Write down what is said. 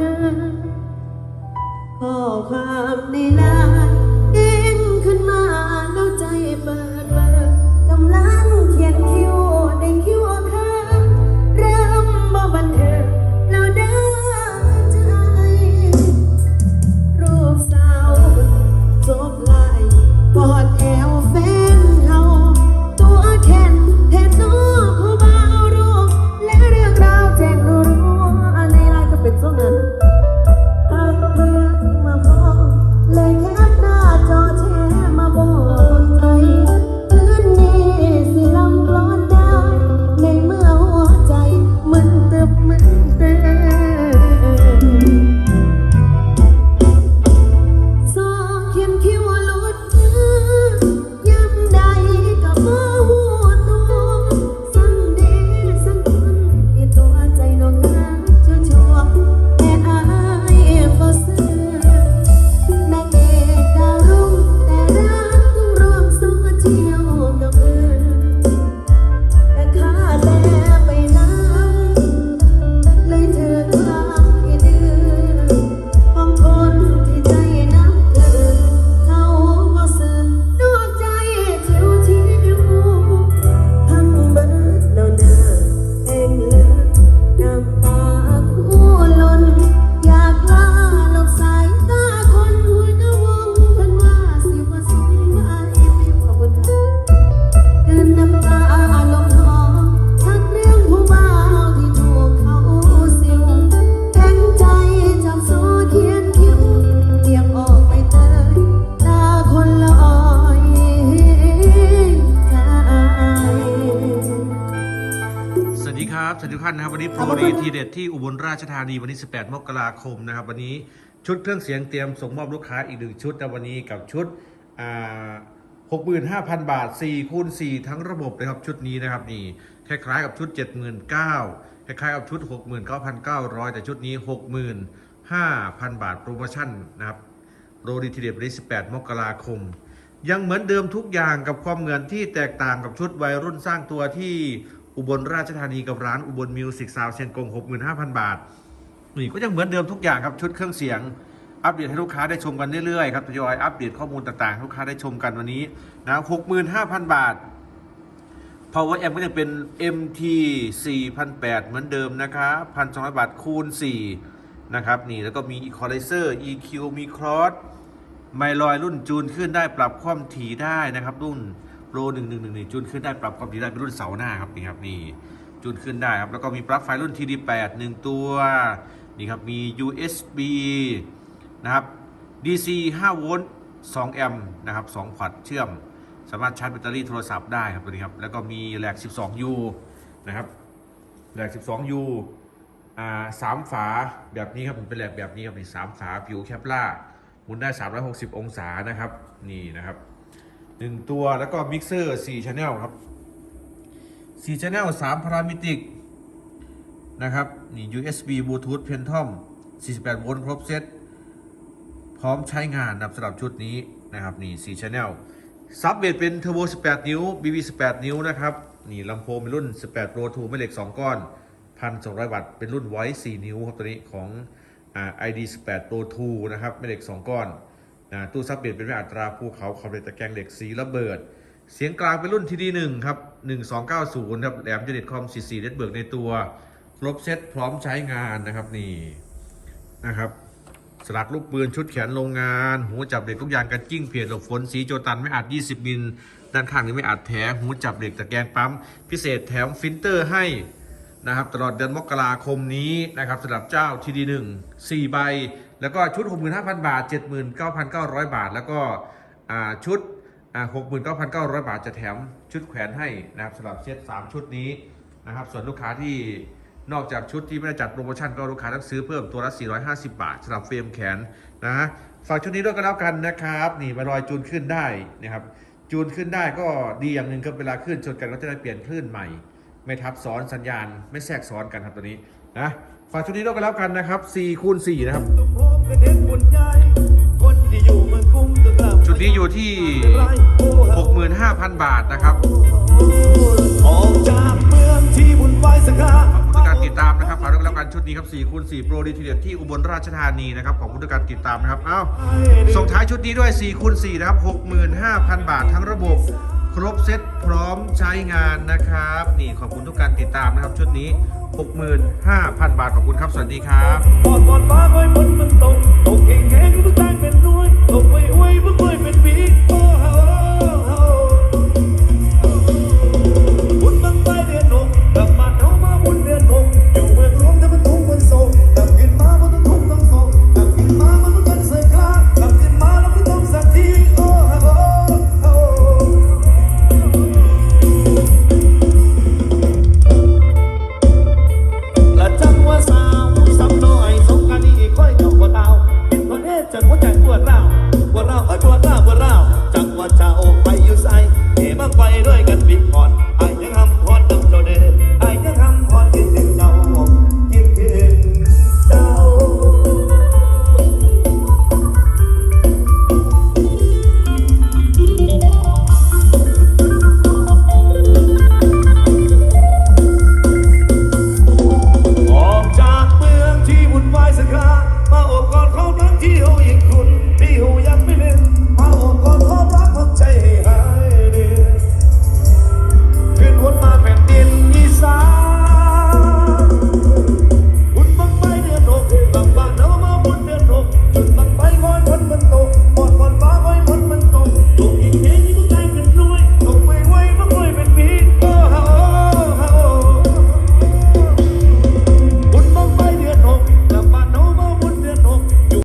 บันเทิงข้อความในไลน์ สดีครับสวัสดีทุกท่านนะครับวันนี้โปรดีทีเด็ดที่อุบลราชธานีวันนี้ 18 มกราคมนะครับวันนี้ชุดเครื่องเสียงเตรียมส่งมอบลูกค้าอีกหนึ่งชุดนะวันนี้กับชุดอ่า65,000 บาท 4 คูณ 4 ทั้งระบบนะครับชุดนี้นะครับนี่คล้ายๆกับชุด 79,000คล้ายๆกับชุด 69,900 แต่ชุดนี้ 65,000 บาทโปรโมชั่นนะครับโรดีทีเด็ดวันที่18 มกราคม ยังเหมือนเดิมทุกอย่างกับความเหมือนที่แตกต่างกับชุดวัยรุ่นสร้างตัวที่ อุบลราชธานีกับร้านอุบลมิวสิกซาวเชียงกง 65,000 บาท นี่ก็ยังเหมือนเดิมทุกอย่างครับชุดเครื่องเสียง อัปเดตให้ลูกค้าได้ชมกันเรื่อยๆครับทยอยอัปเดตข้อมูลต่างๆลูกค้าได้ชมกันวันนี้นะ65,000 บาท Power Amp ก็ยังเป็น MT 4,800เหมือนเดิมนะครับ1,200 บาทคูณ 4 นะครับนี่แล้วก็มี Equalizer EQ มี Cross ไมลอยรุ่นจูนขึ้นได้ปรับความถี่ได้นะครับรุ่น โปร111นี่จูนขึ้นได้ปรับความถี่ได้เป็นรุ่นเสาหน้าครับนี่ครับนี่จูนขึ้นได้ครับแล้วก็มีปลั๊กไฟรุ่น TD8 1ตัวนี่ครับมี USB นะครับ DC 5โวลต์2แอมป์นะครับ2พอร์ตเชื่อม สามารถชาร์จแบตเตอรี่โทรศัพท์ได้ครับตัวนี้ครับแล้วก็มีแหลก 12U นะครับแหลก 12U อ่าสามฝาแบบนี้ครับผมเป็นแหลกแบบนี้ครับนี่สามฝาผิวแคปล่าหมุนได้ 360 องศานะครับนี่นะครับ หนึ่งตัวแล้วก็มิกเซอร์4 Channel ครับ4 Channel 3พารามิติกนะครับนี่ USB Bluetooth Phantom 48 โวลต์ครบเซตพร้อมใช้งานนะครับสำหรับชุดนี้นะครับนี่4 Channel ซับเบสเป็นเทอร์โบ18 นิ้ว BB 18 นิ้วนะครับนี่ลำโพงเป็นรุ่น 18 Pro 2ไม่เหล็ก 2 ก้อน 1,200 วัตต์ เป็นรุ่น Voice 4นิ้วครับตัวนี้ของอ ID 18 Pro 2นะครับไม่เหล็ก 2 ก้อน นะตู้ซับเบสเป็นแบบอัตราภูเขาคอมเรตตะแกรงเหล็กสีระเบิด เสียงกลางเป็นรุ่น TD1 ครับ1290ครับแหลมเจเน็ตคอม44เน็ตเบิร์กในตัว ครบเซตพร้อมใช้งานนะครับนี่นะครับสลักลูกปืนชุดแขนโรงงานหูจับเด็กทุกอย่างกันกิ้งเพียรหลบฝนสีโจตันไม่อัด 20 มิลด้านข้างนี้ไม่อัดแถหูจับเด็กตะแกรงปั๊ม พิเศษแถมฟิลเตอร์ให้นะครับตลอดเดือนมกราคมนี้นะครับสำหรับเจ้าทีดีหนึ่งสี่ใบ แล้วก็ชุด 65,000 บาท 79,900 บาท แล้วก็อ่าชุดอ่า69,900 บาทจะแถมชุดแขวนให้นะครับสำหรับเซต3 ชุดนี้นะครับ ส่วนลูกค้าที่นอกจากชุดที่ไม่ได้จัดโปรโมชั่นก็ลูกค้าต้องซื้อเพิ่มตัวละ 450 บาทสำหรับเฟรมแขนนะฮะฝากชุดนี้ด้วยกันแล้วกันนะครับ นี่มาลอยจูนขึ้นได้นะครับ จูนขึ้นได้ก็ดีอย่างหนึ่งก็เวลาขึ้นชนกันก็จะได้เปลี่ยนคลื่นใหม่ ไม่ทับซ้อนสัญญาณ ไม่แทรกซ้อนกันครับตัวนี้นะฝากชุดนี้ด้วยกันแล้วกันนะครับ4คูณ4นะครับ ทุกโฮมกระเด็นบนใจคนที่อยู่เมืองกรุงก็กลับชุดนี้อยู่ที่ 65,000 บาทนะครับ ออกจากเมืองที่วุ่นวายสักคราขอบคุณทุกการติดตามนะครับฝากด้วยกันแล้วกันชุดนี้ครับ4คูณ4โปรดีทีเด็ดที่อุบลราชธานีนะครับ ขอบคุณทุกการติดตามนะครับ เอ้า ส่งท้ายชุดนี้ด้วย4คูณ4นะครับ 65,000 บาททั้งระบบ ครบเซตพร้อมใช้งานนะครับ นี่ขอบคุณทุกการติดตามนะครับ ชุดนี้ 65,000 บาท ขอบคุณครับ สวัสดีครับปอดปอดฟ้าคอยฝนมันตกตกเก่งแข็งทุกทางเป็นน้อยตกไปอวยเพื่อคยเป็นปีโอ้โห ว่